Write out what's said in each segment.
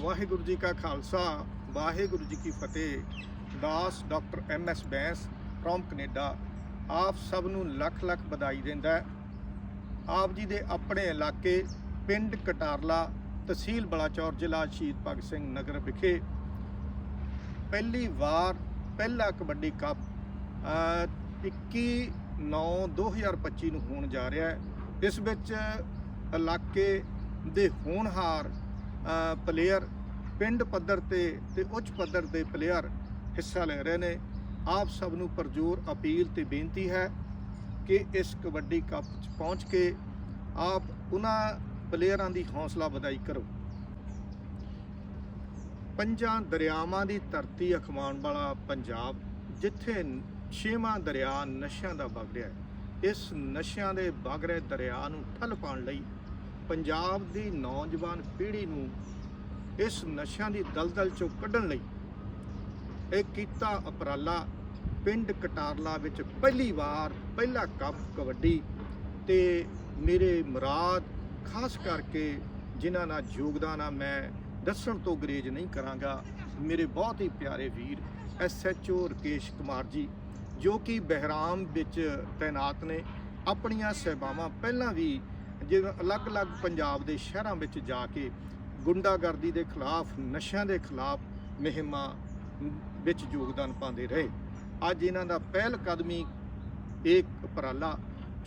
ਵਾਹਿਗੁਰੂ ਜੀ ਕਾ ਖਾਲਸਾ ਵਾਹਿਗੁਰੂ ਜੀ ਕੀ ਫਤਿਹ ਦਾਸ doctor M S Bains from Canada ਆਪ ਸਭ ਨੂੰ ਲੱਖ ਲੱਖ ਵਧਾਈ ਦਿੰਦਾ ਹੈ। ਆਪ ਜੀ ਦੇ ਆਪਣੇ ਇਲਾਕੇ ਪਿੰਡ ਕਟਾਰਲਾ ਤਹਿਸੀਲ ਬਲਾਚੌਰ ਜ਼ਿਲ੍ਹਾ ਸ਼ਹੀਦ ਭਗਤ ਸਿੰਘ ਨਗਰ ਵਿਖੇ ਪਹਿਲੀ ਵਾਰ ਪਹਿਲਾ ਕਬੱਡੀ ਕੱਪ ਅ, 21 9 2025 ਨੂੰ ਹੋਣ ਜਾ ਰਿਹਾ ਹੈ ਇਸ ਵਿੱਚ ਇਲਾਕੇ ਦੇ ਹੋਣਹਾਰ ਪਲੇਅਰ ਪਿੰਡ ਪੱਧਰ ਤੇ ਤੇ ਉੱਚ ਪੱਧਰ ਦੇ ਪਲੇਅਰ ਹਿੱਸਾ ਲੈ ਰਹੇ ਨੇ। ਆਪ ਸਭ ਨੂੰ ਪਰਜੋਰ ਅਪੀਲ ਤੇ ਬੇਨਤੀ ਹੈ ਕਿ ਇਸ ਕਬੱਡੀ ਕੱਪ 'ਚ ਪਹੁੰਚ ਕੇ ਆਪ ਉਹਨਾਂ ਪਲੇਅਰਾਂ ਦੀ ਹੌਸਲਾ ਵਧਾਈ ਕਰੋ। ਪੰਜਾਂ ਦਰਿਆਵਾਂ ਦੀ ਧਰਤੀ ਅਖਵਾਉਣ ਵਾਲਾ ਪੰਜਾਬ, ਜਿੱਥੇ ਛੇਵਾਂ ਦਰਿਆ ਨਸ਼ਿਆਂ ਦਾ ਵਗ ਰਿਹਾ ਹੈ। ਇਸ ਨਸ਼ਿਆਂ ਦੇ ਵਗ ਰਹੇ ਦਰਿਆ ਨੂੰ ਠੱਲ ਪਾਉਣ ਲਈ ਪੰਜਾਬ ਦੀ ਨੌਜਵਾਨ ਪੀੜ੍ਹੀ ਨੂੰ ਇਸ ਨਸ਼ਿਆਂ ਦੀ ਦਲਦਲ ਚੋਂ ਕੱਢਣ ਲਈ ਇਹ ਕੀਤਾ ਉਪਰਾਲਾ ਪਿੰਡ ਕਟਾਰਲਾ ਵਿੱਚ ਪਹਿਲੀ ਵਾਰ, ਪਹਿਲਾ ਕੱਪ ਕਬੱਡੀ ਤੇ ਮੇਰੇ ਮੁਰਾਦ, ਖਾਸ ਕਰਕੇ ਜਿਨ੍ਹਾਂ ਨਾਲ ਯੋਗਦਾਨ ਆ, ਮੈਂ ਦੱਸਣ ਤੋਂ ਗਰੇਜ ਨਹੀਂ ਕਰਾਂਗਾ, ਮੇਰੇ ਬਹੁਤ ਹੀ ਪਿਆਰੇ ਵੀਰ ਐਸਐਚਓ ਰਕੇਸ਼ ਕੁਮਾਰ ਜੀ, ਜੋ ਕਿ ਬਹਿਰਾਮ ਵਿੱਚ ਤਾਇਨਾਤ ਨੇ। ਆਪਣੀਆਂ ਸੇਵਾਵਾਂ ਪਹਿਲਾਂ ਵੀ ਜਿਵੇਂ ਅਲੱਗ-ਅਲੱਗ ਪੰਜਾਬ ਦੇ ਸ਼ਹਿਰਾਂ ਵਿੱਚ ਜਾ ਕੇ ਗੁੰਡਾਗਰਦੀ ਦੇ ਖਿਲਾਫ, ਨਸ਼ਿਆਂ ਦੇ ਖਿਲਾਫ ਮੁਹਿੰਮਾਂ ਵਿੱਚ ਯੋਗਦਾਨ ਪਾਉਂਦੇ ਰਹੇ। ਅੱਜ ਇਹਨਾਂ ਦਾ ਪਹਿਲ ਕਦਮੀ ਇੱਕ ਉਪਰਾਲਾ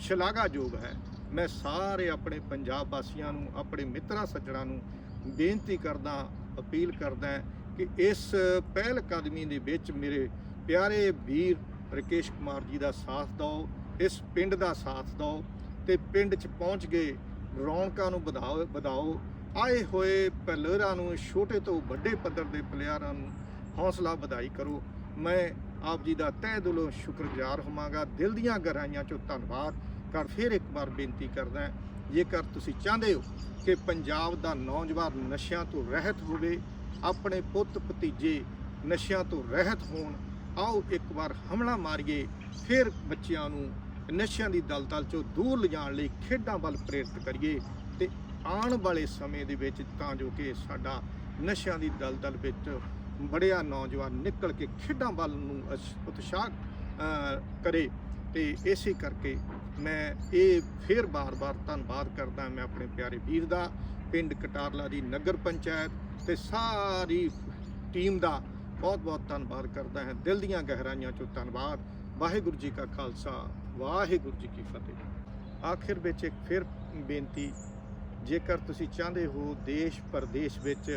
ਸ਼ਲਾਘਾਯੋਗ ਹੈ। ਮੈਂ ਸਾਰੇ ਆਪਣੇ ਪੰਜਾਬ ਵਾਸੀਆਂ ਨੂੰ, ਆਪਣੇ ਮਿੱਤਰਾਂ ਸੱਜਣਾਂ ਨੂੰ ਬੇਨਤੀ ਕਰਦਾ, ਅਪੀਲ ਕਰਦਾ ਕਿ ਇਸ ਪਹਿਲ ਕਦਮੀ ਦੇ ਵਿੱਚ ਮੇਰੇ ਪਿਆਰੇ ਵੀਰ ਰਕੇਸ਼ ਕੁਮਾਰ ਜੀ ਦਾ ਸਾਥ ਦਿਓ, ਇਸ ਪਿੰਡ ਦਾ ਸਾਥ ਦਿਓ ਤੇ ਪਿੰਡ 'ਚ ਪਹੁੰਚ ਗਏ। ਰੌਣਕਾਂ ਨੂੰ ਵਧਾਓ ਵਧਾਓ। ਆਏ ਹੋਏ ਪਲੇਅਰਾਂ ਨੂੰ, ਛੋਟੇ ਤੋਂ ਵੱਡੇ ਪੱਧਰ ਦੇ ਪਲੇਅਰਾਂ ਨੂੰ ਹੌਸਲਾ ਵਧਾਈ ਕਰੋ। ਮੈਂ ਆਪ ਜੀ ਦਾ ਤਹਿ ਦਿਲੋਂ ਸ਼ੁਕਰਗੁਜ਼ਾਰ ਹੋਵਾਂਗਾ। ਦਿਲ ਦੀਆਂ ਗਹਿਰਾਈਆਂ ਚੋਂ ਧੰਨਵਾਦ ਕਰ ਫਿਰ ਇੱਕ ਵਾਰ ਬੇਨਤੀ ਕਰਦਾ ਜੇਕਰ ਤੁਸੀਂ ਚਾਹੁੰਦੇ ਹੋ ਕਿ ਪੰਜਾਬ ਦਾ ਨੌਜਵਾਨ ਨਸ਼ਿਆਂ ਤੋਂ ਰਹਿਤ ਹੋਵੇ, ਆਪਣੇ ਪੁੱਤ ਭਤੀਜੇ ਨਸ਼ਿਆਂ ਤੋਂ ਰਹਿਤ ਹੋਣ, ਆਓ ਇੱਕ ਵਾਰ ਹਮਲਾ ਮਾਰੀਏ, ਫਿਰ ਬੱਚਿਆਂ ਨੂੰ ਨਸ਼ਿਆਂ ਦੀ ਦਲਦਲ ਚੋਂ ਦੂਰ ਲਿਜਾਣ ਲਈ ਖੇਡਾਂ ਵੱਲ ਪ੍ਰੇਰਿਤ ਕਰੀਏ ਤੇ ਆਉਣ ਵਾਲੇ ਸਮੇਂ ਦੇ ਵਿੱਚ ਤਾਂ ਜੋ ਕਿ ਸਾਡਾ ਨਸ਼ਿਆਂ ਦੀ ਦਲਦਲ ਵਿੱਚ ਬੜਿਆ ਨੌਜਵਾਨ ਨਿਕਲ ਕੇ ਖੇਡਾਂ ਵੱਲ ਨੂੰ ਅਸ- ਉਤਸ਼ਾਹ ਕਰੇ ਤੇ ਇਸੇ ਕਰਕੇ ਮੈਂ ਇਹ ਫਿਰ ਬਾਰ-ਬਾਰ ਧੰਨਵਾਦ ਕਰਦਾ ਮੈਂ ਆਪਣੇ ਪਿਆਰੇ ਵੀਰ ਦਾ, ਪਿੰਡ ਕਟਾਰਲਾ ਦੀ ਨਗਰ ਪੰਚਾਇਤ ਤੇ ਸਾਰੀ ਟੀਮ ਦਾ ਬਹੁਤ-ਬਹੁਤ ਧੰਨਵਾਦ ਕਰਦਾ ਹਾਂ। ਦਿਲ ਦੀਆਂ ਗਹਿਰਾਈਆਂ ਚੋਂ ਧੰਨਵਾਦ। ਵਾਹਿਗੁਰੂ ਜੀ ਕਾ ਖਾਲਸਾ। ਵਾਹਿਗੁਰੂ ਜੀ ਕੀ ਫਤਿਹ। ਆਖਿਰ ਵਿੱਚ ਇੱਕ ਫਿਰ ਬੇਨਤੀ, ਜੇਕਰ ਤੁਸੀਂ ਚਾਹੁੰਦੇ ਹੋ ਦੇਸ਼ ਪ੍ਰਦੇਸ਼ ਵਿੱਚ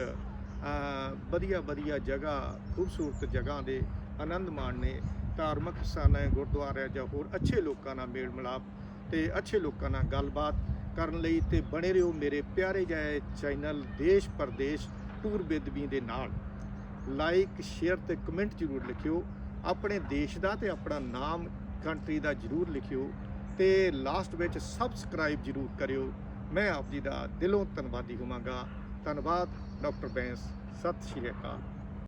ਵਧੀਆ ਵਧੀਆ ਜਗ੍ਹਾ, ਖੂਬਸੂਰਤ ਜਗ੍ਹਾ ਦੇ ਆਨੰਦ ਮਾਣਨੇ ਧਾਰਮਿਕ ਸਥਾਨਾਂ ਗੁਰਦੁਆਰਿਆਂ ਜਾਂ ਹੋਰ ਅੱਛੇ ਲੋਕਾਂ ਨਾਲ ਮੇਲ ਮਿਲਾਪ ਤੇ ਅੱਛੇ ਲੋਕਾਂ ਨਾਲ ਗੱਲਬਾਤ ਕਰਨ ਲਈ ਤੇ ਬਣੇ ਰਹੋ ਮੇਰੇ ਪਿਆਰੇ ਜਿਹੇ ਚੈਨਲ ਦੇਸ਼ ਪ੍ਰਦੇਸ਼ ਟੂਰ ਬੇਦਬੀ ਦੇ ਨਾਲ। ਲਾਈਕ, ਸ਼ੇਅਰ ਤੇ ਕਮੈਂਟ ਜ਼ਰੂਰ ਲਿਖਿਓ। ਆਪਣੇ ਦੇਸ਼ ਦਾ ਤੇ ਆਪਣਾ ਨਾਮ ਕੰਟਰੀ ਦਾ ਜ਼ਰੂਰ ਲਿਖਿਓ ਤੇ ਲਾਸਟ ਵਿੱਚ ਸਬਸਕ੍ਰਾਈਬ ਜ਼ਰੂਰ ਕਰਿਓ। ਮੈਂ ਆਪ ਜੀ ਦਾ ਦਿਲੋਂ ਧੰਨਵਾਦੀ ਹੋਵਾਂਗਾ। ਧੰਨਵਾਦ, ਡਾਕਟਰ ਬੈਂਸ। ਸਤਿ ਸ਼੍ਰੀ ਅਕਾਲ।